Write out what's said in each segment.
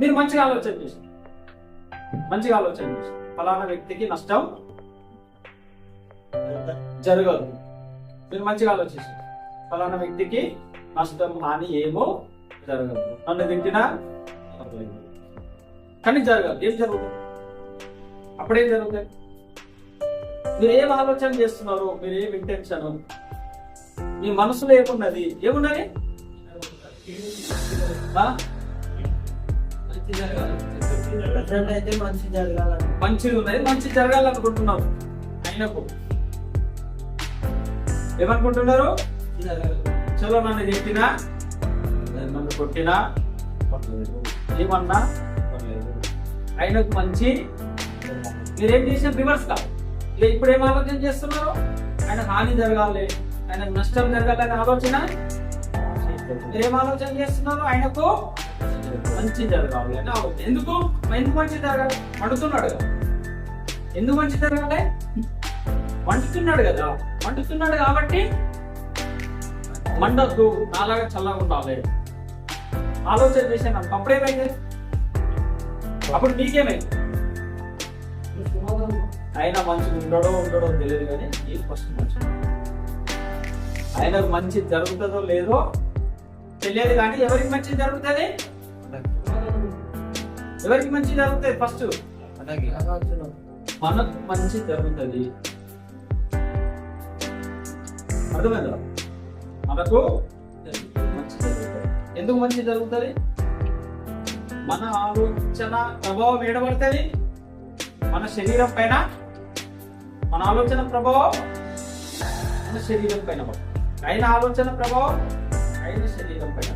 మీరు మంచిగా ఆలోచన చేసి. మంచిగా ఆలోచన చేసి. ఫలానా వ్యక్తికి నష్టం జరగదు. మీరు మంచిగా ఆలోచించి ఫలానా వ్యక్తికి నష్టం హాని ఏమో జరగదు. నన్ను తింటినా కానీ జరగదు ఏం జరుగుతుంది? అప్పుడేం జరుగుతుంది మీరు ఏం ఆలోచన చేస్తున్నారు మీరు ఏం ఇంటెన్షన్ మీ మనసులో ఏమున్నది? ఏమున్నది ప్రజెంట్ అయితే మంచి జరగాలని. మంచిది ఉన్నది మంచి జరగాలనుకుంటున్నాం. ఆయనకు ఏమనుకుంటున్నారు? చలో నన్ను చెప్పినా నన్ను కొట్టినా ఏమన్నా? ఆయనకు మంచి. మీరేం చేసిన రివర్స్ కాదు. ఇప్పుడు ఏం ఆలోచన చేస్తున్నారు? ఆయన హాని జరగాలి ఆయనకు నష్టం జరగాలి అనే ఆలోచన? ఏం ఆలోచన చేస్తున్నారు ఆయనకు? మంచి జరగాలి అని ఎందుకు? ఎందుకు మంచి జరగాలి వండుతున్నాడు కదా. ఎందుకు మంచి జరగాలి వండుతున్నాడు కదా. వండుతున్నాడు కాబట్టి మండద్దు. నాలాగా చల్లగా ఉండాలి. ఆలోచన చేశాను అప్పుడేమైంది అప్పుడు నీకేమైంది? ఆయన మంచిగా ఉండడో ఉండడో తెలియదు కానీ నీకు ఫస్ట్ మంచి. ఆయనకు మంచి జరుగుతుందో లేదో తెలియదు కానీ ఎవరికి మంచి జరుగుతుంది? ఎవరికి మంచి జరుగుతుంది ఫస్ట్ మనకు మంచి జరుగుతుంది. అర్థమైందా? మనకు మంచి జరుగుతుంది. ఎందుకు మంచి జరుగుతుంది? మన ఆలోచన ప్రభావం ఏడబడుతుంది? మన శరీరం పైన? మన ఆలోచన ప్రభావం మన శరీరం పైన పడుతుంది. ఆయన ఆలోచన ప్రభావం ఆయన శరీరం పైన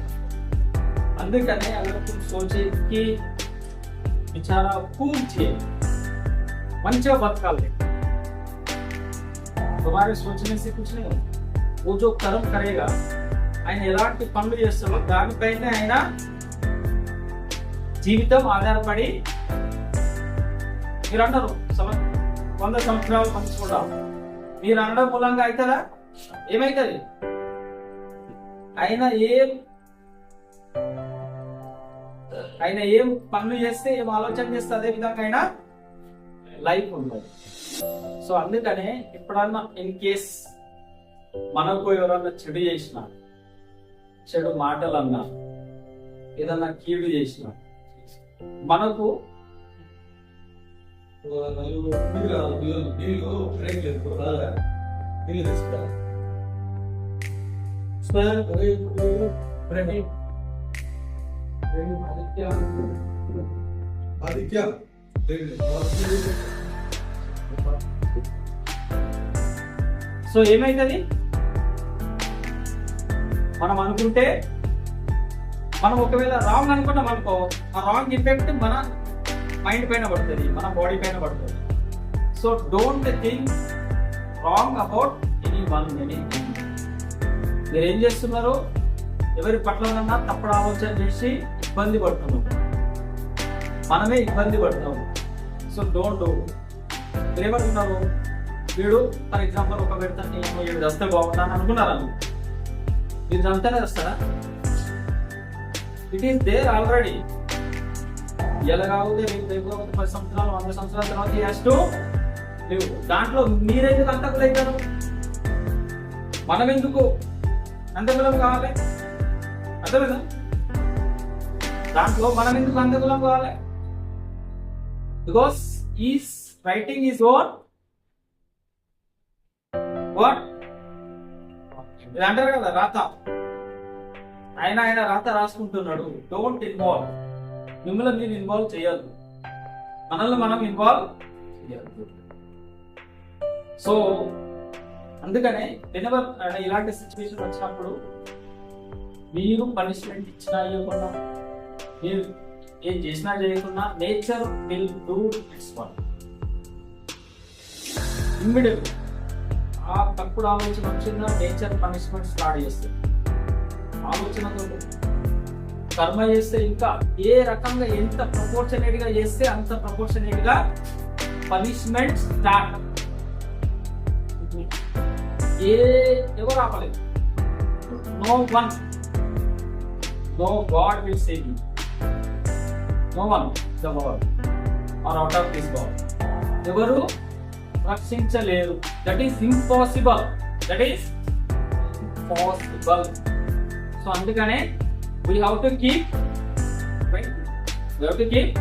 అందుకనే अगर तुम सोचे कि बेचारा खूब थे మంచిగా బతకాలి तुम्हारे सोचने से कुछ नहीं होता वो जो कर्म करेगा ఆయన ఎలాంటి పనులు చేస్తాడో దానిపైన ఆయన జీవితం ఆధారపడి మీరు అంటారు సంవ- వంద సంవత్సరాలు మంచి కూడా మీరు అనడం మూలంగా అవుతుందా ఏమవుతుంది ఆయన ఏం ఆయన ఏం పనులు చేస్తే ఏం ఆలోచన చేస్తే అదే విధంగా ఆయన లైఫ్ ఉండదు సో అందుకనే ఎప్పుడన్నా ఇన్ కేస్ మనకు ఎవరన్నా చెడు చేసిన చెడు మాటలు అన్నా ఏదన్నా కీడు చేసిన మనకు ఆదిత్య సో ఏమైతుంది? మనం అనుకుంటే మనం ఒకవేళ రాంగ్ అనుకున్నాం అనుకో ఆ రాంగ్ ఇంపాక్ట్ మన మైండ్ పైన పడుతుంది మన బాడీ పైన పడుతుంది. So don't think wrong about anyone any మీరు ఏం చేస్తున్నారు ఎవరి పట్లనన్నా తప్పుడు ఆలోచన చేసి ఇబ్బంది పడుతున్నాం. మనమే ఇబ్బంది పడుతున్నాం. So don't do. మీరు ఏమనుకున్నారు వీడు ఫర్ ఎగ్జాంపుల్ ఒక పెడతా నేను వీడు వస్తే బాగుంటాను అనుకున్నారు మీరు? మీరు చంపుతానే వస్తారా ఇట్ ఈస్ దేర్ ఆల్రెడీ ఎలా కాకపోతే మీకు దగ్గర ఒక పది సంవత్సరాలు వంద సంవత్సరాల తర్వాత హ్యాస్ టు దాంట్లో మీరెందుకు అంతకులు అవుతారు మనం ఎందుకు అంతకులం కావాలి? అర్థమేదా? దాంట్లో మనం ఎందుకు అంతకులం కావాలి? Because is writing is own what ఇది అంటారు కదా రాత. ఆయన ఆయన రాత రాసుకుంటున్నాడు. డోంట్ ఇన్వాల్వ్ మిమ్మల్ని మీరు ఇన్వాల్వ్ చేయొద్దు. మనల్ని మనం ఇన్వాల్వ్ చేయొద్దు. సో అందుకనే వెనవర్ ఇలాంటి సిచ్యువేషన్ వచ్చినప్పుడు మీరు పనిష్మెంట్ ఇచ్చినా ఇవ్వకుండా మీరు ఏం చేసినా చేయకుండా nature will do its one immediate ఆ తప్పుడు ఆలోచన వచ్చిందా? నేచర్ పనిష్మెంట్ స్టార్ట్ చేస్తుంది ఆలోచనతో కర్మ చేస్తే ఇంకా ఏ రకంగా ఎంత ప్రపోర్షనేట్గా చేస్తే అంత ప్రపోర్షనేట్గా పనిష్మెంట్ స్టార్ట్ ఏ ఎవరు ఆపలేదు no one no god will save you no one the world or out of this world ఎవరు రక్షించలేరు that is impossible that is impossible so అందుకనే we have to keep right we have to keep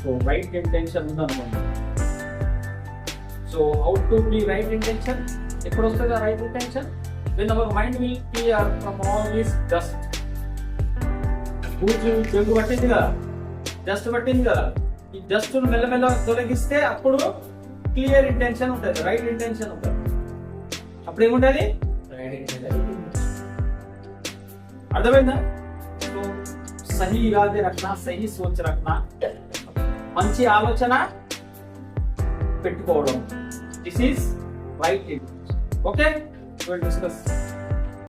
so right intention ఉందనుకోండి so how to be right intention ఎప్పుడు వస్తుంది right intention then our mind will clear from all this dust బూజు చెంగు పట్టింది కదా? Dust పట్టింది కదా? ఈ డస్ట్ మెల్లమెల్ల తొలగిస్తే అప్పుడు క్లియర్ ఇంటెన్షన్ ఉంటుంది రైట్ ఇంటెన్షన్ ఉంటుంది. అప్పుడు ఏముంటుంది అర్థమైందా? సో సహీ ఇరాదే రక్షణ సహీ సోచ్ రక్షణ మంచి ఆలోచన పెట్టుకోవడం. This is right okay will discuss